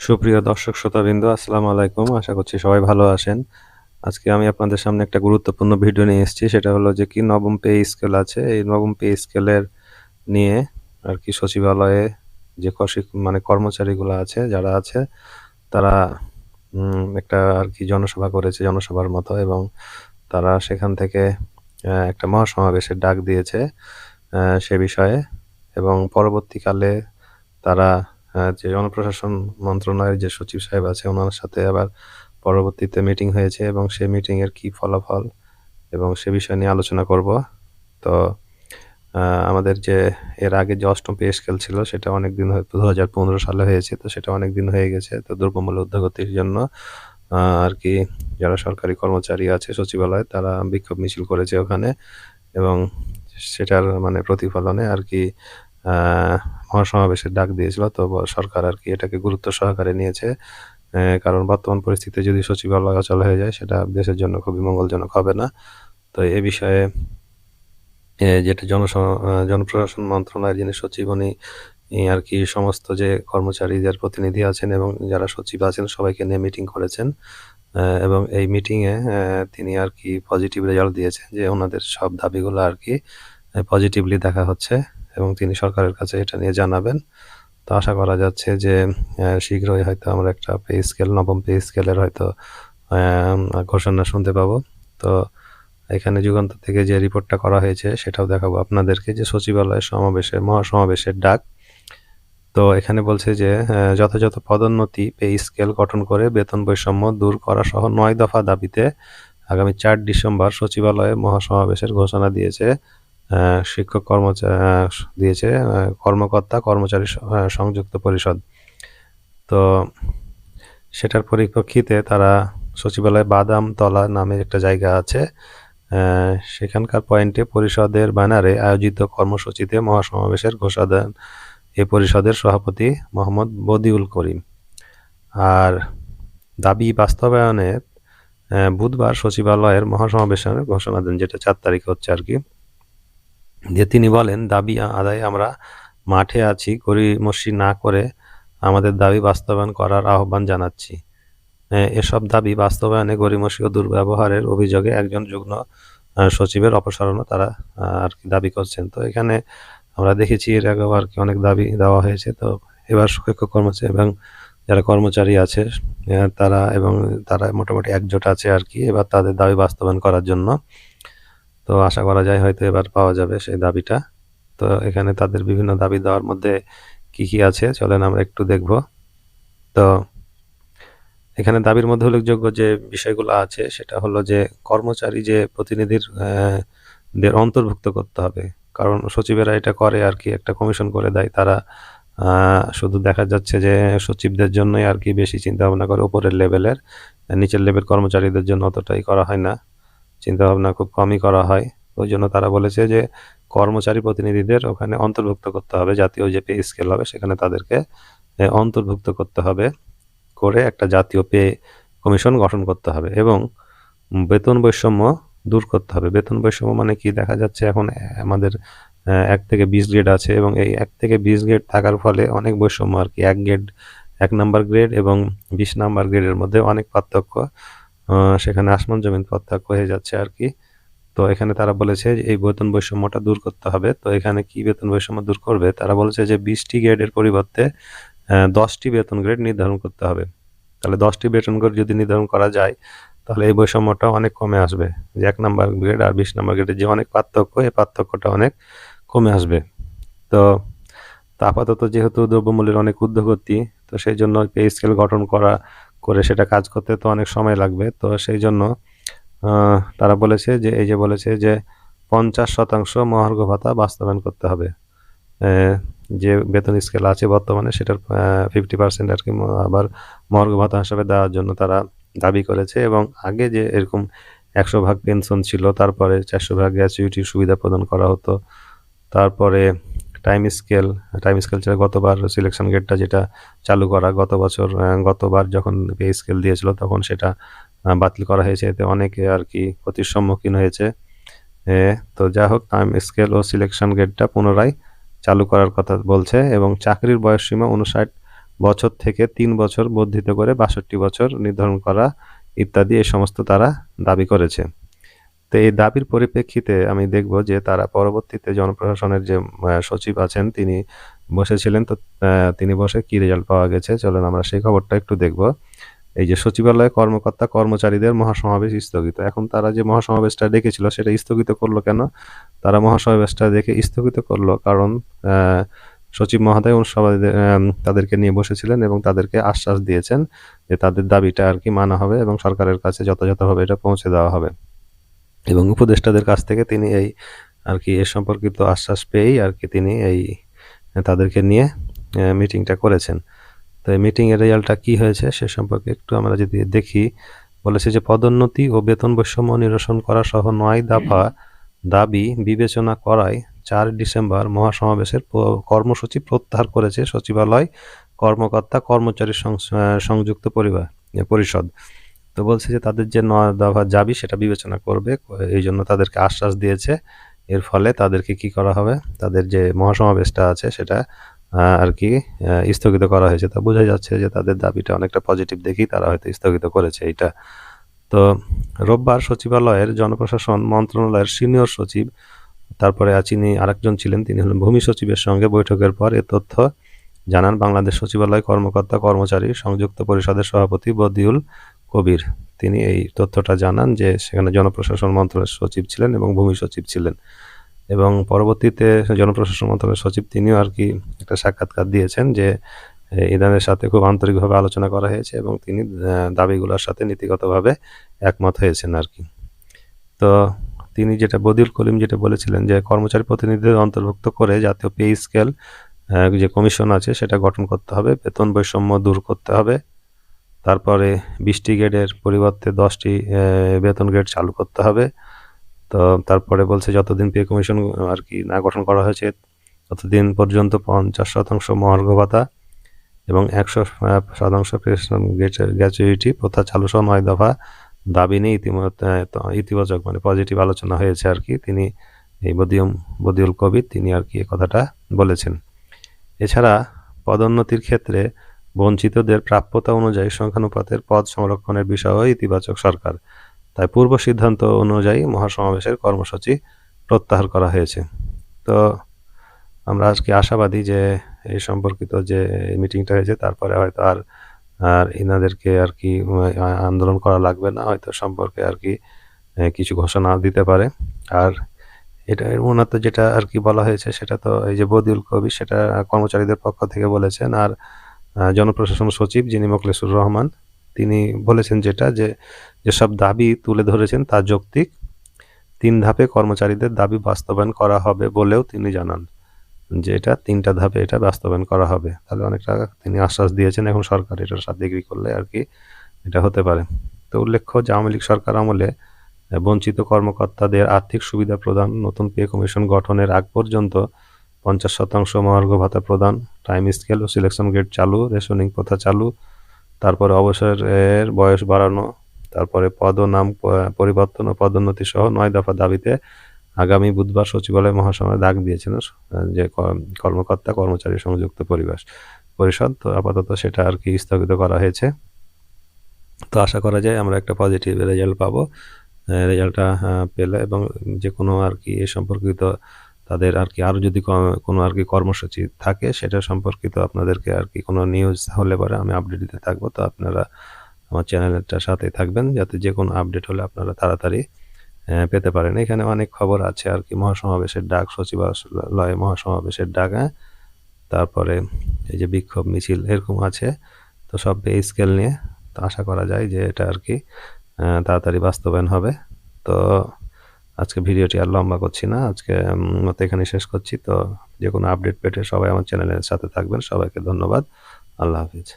সুপ্রিয় দর্শক শ্রোতাবৃন্দ, আসসালামু আলাইকুম। আশা করছি সবাই ভালো আছেন। আজকে আমি আপনাদের সামনে একটা গুরুত্বপূর্ণ ভিডিও নিয়ে এসেছি। সেটা হলো যে কি নবম পে স্কেল আছে। এই নবম পে স্কেলের নিয়ে আর কি সচিবালয়ে যে মানে কর্মচারীগুলো আছে, যারা আছে, তারা একটা আর কি জনসভা করেছে, জনসভার মতো এবং তারা সেখান থেকে একটা মহাসমাবেশের ডাক দিয়েছে সে বিষয়ে এবং পরবর্তীকালে তারা যে জনপ্রশাসন মন্ত্রণালয়ের যে সচিব সাহেব আছে, ওনার সাথে আবার পরবর্তীতে মিটিং হয়েছে এবং সেই মিটিংয়ের কি ফলাফল এবং সে বিষয় নিয়ে আলোচনা করব। তো আমাদের যে এর আগে যে অষ্টম পে স্কেল ছিল, সেটা অনেক দিন দু হাজার পনেরো সালে হয়েছে, তো সেটা অনেক দিন হয়ে গেছে, তো দ্রব্যমূল্য উদ্যোগতির জন্য আর কি যারা সরকারি কর্মচারী আছে, সচিবালয়ে, তারা বিক্ষোভ মিছিল করেছে ওখানে এবং সেটার মানে প্রতিফলনে আর কি মহাসমাবেশের ডাক দিয়েছিল, তো সরকার আর কি এটাকে গুরুত্ব সহকারে নিয়েছে। কারণ বর্তমান পরিস্থিতিতে যদি সচিবালয় অচল হয়ে যায়, সেটা দেশের জন্য খুবই মঙ্গলজনক হবে না। তো এ বিষয়ে যেটা জনস জনপ্রশাসন মন্ত্রণালয়ের যিনি সচিব, উনি আর কি সমস্ত যে কর্মচারীদের প্রতিনিধি আছেন এবং যারা সচিব আছেন, সবাইকে নিয়ে মিটিং করেছেন। এবং এই মিটিংয়ে তিনি আর কি পজিটিভ রেজাল্ট দিয়েছেন যে ওনাদের সব দাবিগুলো আর কি পজিটিভলি দেখা হচ্ছে। এবং তিনি সরকারের কাছে এটা নিয়ে জানাবেন। তো আশা করা যাচ্ছে যে শীঘ্রই হয়তো আমরা একটা পে স্কেল, নবম পে স্কেলের হয়তো ঘোষণা শুনতে পাবো। তো এখানে যুগান্তর থেকে যে রিপোর্টটা করা হয়েছে সেটাও দেখাবো আপনাদেরকে যে সচিবালয়ের সমাবেশের মহাসমাবেশের ডাক। তো এখানে বলছে যে যথাযথ পদোন্নতি, পে স্কেল গঠন করে বেতন বৈষম্য দূর করা সহ নয় দফা দাবিতে আগামী চার ডিসেম্বর সচিবালয়ে মহাসমাবেশের ঘোষণা দিয়েছে। শিক্ষক কর্মচারী দিয়েছে কর্মকর্তা, কর্মচারী সংযুক্ত পরিষদ। তো সেটার পরিপ্রেক্ষিতে তারা সচিবালয়ে বাদামতলা নামে একটা জায়গা আছে সেখানকার পয়েন্টে পরিষদের ব্যানারে আয়োজিত কর্মসূচিতে মহাসমাবেশের ঘোষণা দেন এ পরিষদের সভাপতি মোহাম্মদ বদিউল করিম। আর দাবি বাস্তবায়নে বুধবার সচিবালয়ের মহাসমাবেশের ঘোষণা দেন, যেটা চার তারিখ হচ্ছে আর কি। যে তিনি বলেন, দাবি আদায় আমরা মাঠে আছি গড়িমসি না করে আমাদের দাবি বাস্তবায়ন করার আহ্বান জানাচ্ছি। এসব দাবি বাস্তবায়নে গড়িমসি ও দুর্ব্যবহারের অভিযোগে একজন যুগ্ম সচিবের অপসারণও তারা আর কি দাবি করছেন। তো এখানে আমরা দেখেছি এর আগেও আর কি অনেক দাবি দেওয়া হয়েছে। তো এবার শিক্ষক কর্মচারী এবং যারা কর্মচারী আছে তারা এবং তারা মোটামুটি একজোট আছে আর কি, এবার তাদের দাবি বাস্তবায়ন করার জন্য। তো আশা করা যায় হয়তো এবার পাওয়া যাবে সেই দাবিটা। তো এখানে তাদের বিভিন্ন দাবি দেওয়ার মধ্যে কি কি আছে, চলেন আমরা একটু দেখব। তো এখানে দাবির মধ্যে উল্লেখযোগ্য যে বিষয়গুলো আছে, সেটা হলো যে কর্মচারী যে প্রতিনিধির দের অন্তর্ভুক্ত করতে হবে। কারণ সচিবেরা এটা করে আর কি, একটা কমিশন করে দেয়। তারা শুধু দেখা যাচ্ছে যে সচিবদের জন্যই আর কি বেশি চিন্তা ভাবনা করে, উপরের লেভেলের, নিচের লেভেল কর্মচারীদের জন্য অতটাই করা হয় না। চিন্তা ভাবনা খুব কমই করা হয়। ওই জন্য তারা বলেছে যে, কর্মচারী প্রতিনিধিদের ওখানে অন্তর্ভুক্ত করতে হবে। জাতীয় যে পে স্কেল হবে, সেখানে তাদেরকে অন্তর্ভুক্ত করতে হবে করে একটা জাতীয় পে কমিশন গঠন করতে হবে এবং বেতন বৈষম্য দূর করতে হবে। বেতন বৈষম্য মানে কি? দেখা যাচ্ছে এখন আমাদের এক থেকে বিশ গ্রেড আছে এবং এই এক থেকে বিশ গ্রেড থাকার ফলে অনেক বৈষম্য আর কি। এক গ্রেড, এক নাম্বার গ্রেড এবং বিশ নাম্বার গ্রেডের মধ্যে অনেক পার্থক্য সেখানে আসমান জমিন পার্থক্য হয়ে যাচ্ছে আর কি। তো এখানে তারা বলেছে যে, এই বেতন বৈষম্যটা দূর করতে হবে। তো এখানে কি বেতন বৈষম্য দূর করবে? তারা বলেছে যে, বিশটি গ্রেডের পরিবর্তে দশটি বেতন গ্রেড নির্ধারণ করতে হবে। তাহলে দশটি বেতন গ্রেড যদি নির্ধারণ করা যায়, তাহলে এই বৈষম্যটা অনেক কমে আসবে। যে এক নাম্বার গ্রেড আর বিশ নাম্বার গ্রেডের যে অনেক পার্থক্য, এই পার্থক্যটা অনেক কমে আসবে। তো আপাতত যেহেতু দ্রব্যমূল্যের অনেক ঊর্ধ্বগতি, তো সেই জন্য পে স্কেল গঠন করা করে সেটা কাজ করতে তো অনেক সময় লাগবে। তো সেই জন্য তারা বলেছে যে, এই যে বলেছে যে, পঞ্চাশ শতাংশ মহার্ঘ ভাতা বাস্তবায়ন করতে হবে। যে বেতন স্কেল আছে বর্তমানে সেটার ফিফটি পার্সেন্ট আর কি আবার মহার্ঘ ভাতা হিসাবে দেওয়ার জন্য তারা দাবি করেছে এবং আগে যে এরকম একশো ভাগ পেনশন ছিল, তারপরে চারশো ভাগ গ্র্যাচুইটির সুবিধা প্রদান করা হতো, তারপরে টাইম স্কেল টাইম স্কেল ছিল গতবার সিলেকশন গেটটা যেটা চালু করা, গত বছর গতবার যখন পে স্কেল দিয়েছিল তখন সেটা বাতিল করা হয়েছে। এতে অনেকে আর কি ক্ষতির সম্মুখীন হয়েছে। তো যা হোক টাইম স্কেল ও সিলেকশন গেটটা পুনরায় চালু করার কথা বলছে এবং চাকরির বয়সসীমা উনষাট বছর থেকে তিন বছর বর্ধিত করে বাষট্টি বছর নির্ধারণ করা ইত্যাদি এই সমস্ত তারা দাবি করেছে। তো এই দাবির পরিপ্রেক্ষিতে আমি দেখব যে তারা পরবর্তীতে জনপ্রশাসনের যে সচিব আছেন, তিনি বসেছিলেন। তো তিনি বসে কি রেজাল্ট পাওয়া গেছে? চলুন আমরা সেই খবরটা একটু দেখব। এই যে সচিবালয়ে কর্মকর্তা, কর্মচারীদের মহাসমাবেশ স্থগিত। এখন তারা যে মহাসমাবেশটা ডেকেছিল, সেটা স্থগিত করল কেন? তারা মহাসমাবেশটা দেখে স্থগিত করল কারণ সচিব মহোদয় সবাই তাদেরকে নিয়ে বসেছিলেন এবং তাদেরকে আশ্বাস দিয়েছেন যে তাদের দাবিটা আর কি মানা হবে এবং সরকারের কাছে যথাযথভাবে এটা পৌঁছে দেওয়া হবে। এবং উপদেষ্টাদের কাছ থেকে তিনি এই আর কি এ সম্পর্কিত আশ্বাস পেয়েই আর কি তিনি এই তাদেরকে নিয়ে মিটিংটা করেছেন। তো এই মিটিংয়ের রেজাল্টটা কী হয়েছে সে সম্পর্কে একটু আমরা যদি দেখি, বলেছে যে পদোন্নতি ও বেতন বৈষম্য নিরসন করা সহ নয় দফা দাবি বিবেচনা করায় চার ডিসেম্বর মহাসমাবেশের কর্মসূচি প্রত্যাহার করেছে সচিবালয় কর্মকর্তা কর্মচারী সংযুক্ত পরিবার পরিষদ। তো বলছে যে তাদের যে নয় দফা দাবি সেটা বিবেচনা করবে, এই জন্য তাদেরকে আশ্বাস দিয়েছে। এর ফলে তাদেরকে কি করা হবে? তাদের যে মহাসমাবেশটা আছে সেটা আর কি স্থগিত করা হয়েছে। তা বোঝা যাচ্ছে যে তাদের দাবিটা অনেকটা পজিটিভ দেখেই তারা হয়তো স্থগিত করেছে এটা তো রোববার সচিবালয়ের জনপ্রশাসন মন্ত্রণালয়ের সিনিয়র সচিব, তারপরে চিনি আরেকজন ছিলেন, তিনি হলেন ভূমি সচিবের সঙ্গে বৈঠকের পর এ তথ্য জানান। বাংলাদেশ সচিবালয় কর্মকর্তা কর্মচারী সংযুক্ত পরিষদের সভাপতি বদিউল কবির। তিনি এই তথ্যটা জানান যে সেখানে জনপ্রশাসন মন্ত্রণালয়ের সচিব ছিলেন এবং ভূমি সচিব ছিলেন। এবং পরবর্তীতে জনপ্রশাসন মন্ত্রণালয়ের সচিব তিনিও আর কি একটা সাক্ষাৎকার দিয়েছেন যে ইরানের সাথে খুব আন্তরিকভাবে আলোচনা করা হয়েছে এবং তিনি দাবিগুলোর সাথে নীতিগতভাবে একমত হয়েছেন আর কি। তো তিনি যেটা, বদিউল কলিম যেটা বলেছিলেন যে, কর্মচারী প্রতিনিধিদের অন্তর্ভুক্ত করে জাতীয় পে স্কেল যে কমিশন আছে সেটা গঠন করতে হবে, বেতন বৈষম্য দূর করতে হবে তারপরে বিশটি গ্রেডের পরিবর্তে দশটি বেতন গ্রেড চালু করতে হবে। তো তারপরে বলছে যতদিন পে কমিশন আর কি না গঠন করা হয়েছে, ততদিন পর্যন্ত পঞ্চাশ শতাংশ মহার্ঘ ভাতা এবং একশো শতাংশ গ্র্যাচুইটি প্রথা চালু সহ নয় দফা দাবি নিয়ে ইতিমধ্যে ইতিবাচক মানে পজিটিভ আলোচনা হয়েছে আর কি। তিনি এই বদিউম, বদিউল কবির তিনি আর কি কথাটা বলেছেন। এছাড়া পদোন্নতির ক্ষেত্রে বঞ্চিতদের প্রাপ্যতা অনুযায়ী সংখ্যানুপাতের পদ সংরক্ষণের বিষয়েও ইতিবাচক সরকার। তাই পূর্ব সিদ্ধান্ত অনুযায়ী মহাসমাবেশের কর্মসূচি প্রত্যাহার করা হয়েছে। তো আমরা আজকে আশাবাদী যে এই সম্পর্কিত যে মিটিংটা হয়েছে, তারপরে হয়তো আর আর এনাদেরকে আর কি আন্দোলন করা লাগবে না, হয়তো সম্পর্কে আর কি কিছু ঘোষণা দিতে পারে। আর এটা মূলত যেটা আর কি বলা হয়েছে, সেটা তো এই যে বদিউল কবি সেটা কর্মচারীদের পক্ষ থেকে বলেছেন। আর জনপ্রশাসন সচিব যিনি মোকলেসুর রহমান, তিনি বলেছেন যেটা যে যেসব দাবি তুলে ধরেছেন তা যৌক্তিক। তিন ধাপে কর্মচারীদের দাবি বাস্তবায়ন করা হবে বলেও তিনি জানান যে এটা তিনটা ধাপে এটা বাস্তবায়ন করা হবে। তাহলে অনেকটা তিনি আশ্বাস দিয়েছেন এখন সরকার এটার সাথে এগ্রি করলে আর কি এটা হতে পারে। তো উল্লেখ্য যে আওয়ামী লীগ সরকার আমলে বঞ্চিত কর্মকর্তাদের আর্থিক সুবিধা প্রদান, নতুন পে কমিশন গঠনের আগ পর্যন্ত পঞ্চাশ শতাংশ মহার্ঘ ভাতা প্রদান টাইম স্কেল ও সিলেকশন গ্রেড চালু রেশনিং প্রথা চালু, তারপরে অবসরের বয়স বাড়ানো, তারপরে পদ নাম পরিবর্তন ও পদোন্নতি সহ নয় দফা দাবিতে আগামী বুধবার সচিবালয় মহাসভায় ডাক দিয়েছেন যে কর্মকর্তা, কর্মচারী সংযুক্ত পরিবেশ পরিষদ, তো আপাতত সেটা আর কি স্থগিত করা হয়েছে। তো আশা করা যায় আমরা একটা পজিটিভ রেজাল্ট পাবো রেজাল্টটা পেলে এবং যে কোনো আর কি এ সম্পর্কিত তাদের আর কি, আরও যদি কোনো আর কি কর্মসূচি থাকে সেটা সম্পর্কিত আপনাদেরকে আর কি কোনো নিউজ হলে পরে আমি আপডেট দিতে থাকব। তো আপনারা আমার চ্যানেলটার সাথে থাকবেন যাতে যে কোনো আপডেট হলে আপনারা তাড়াতাড়ি পেতে পারেন। এখানে অনেক খবর আছে আর কি, মহাসমাবেশের ডাক, সচিবালয়ে মহাসমাবেশের ডাক হ্যাঁ? তারপরে এই যে বিক্ষোভ মিছিল এরকম আছে। তো সব স্কেল নিয়ে তো আশা করা যায় যে এটা আর কি তাড়াতাড়ি বাস্তবায়ন হবে। তো আজকে ভিডিওটি আর লম্বা করছি না, আজকে মতো এখানে শেষ করছি। তো যে কোনো আপডেট পেটে সবাই আমার চ্যানেলের সাথে থাকবেন। সবাইকে ধন্যবাদ। আল্লাহ হাফিজ।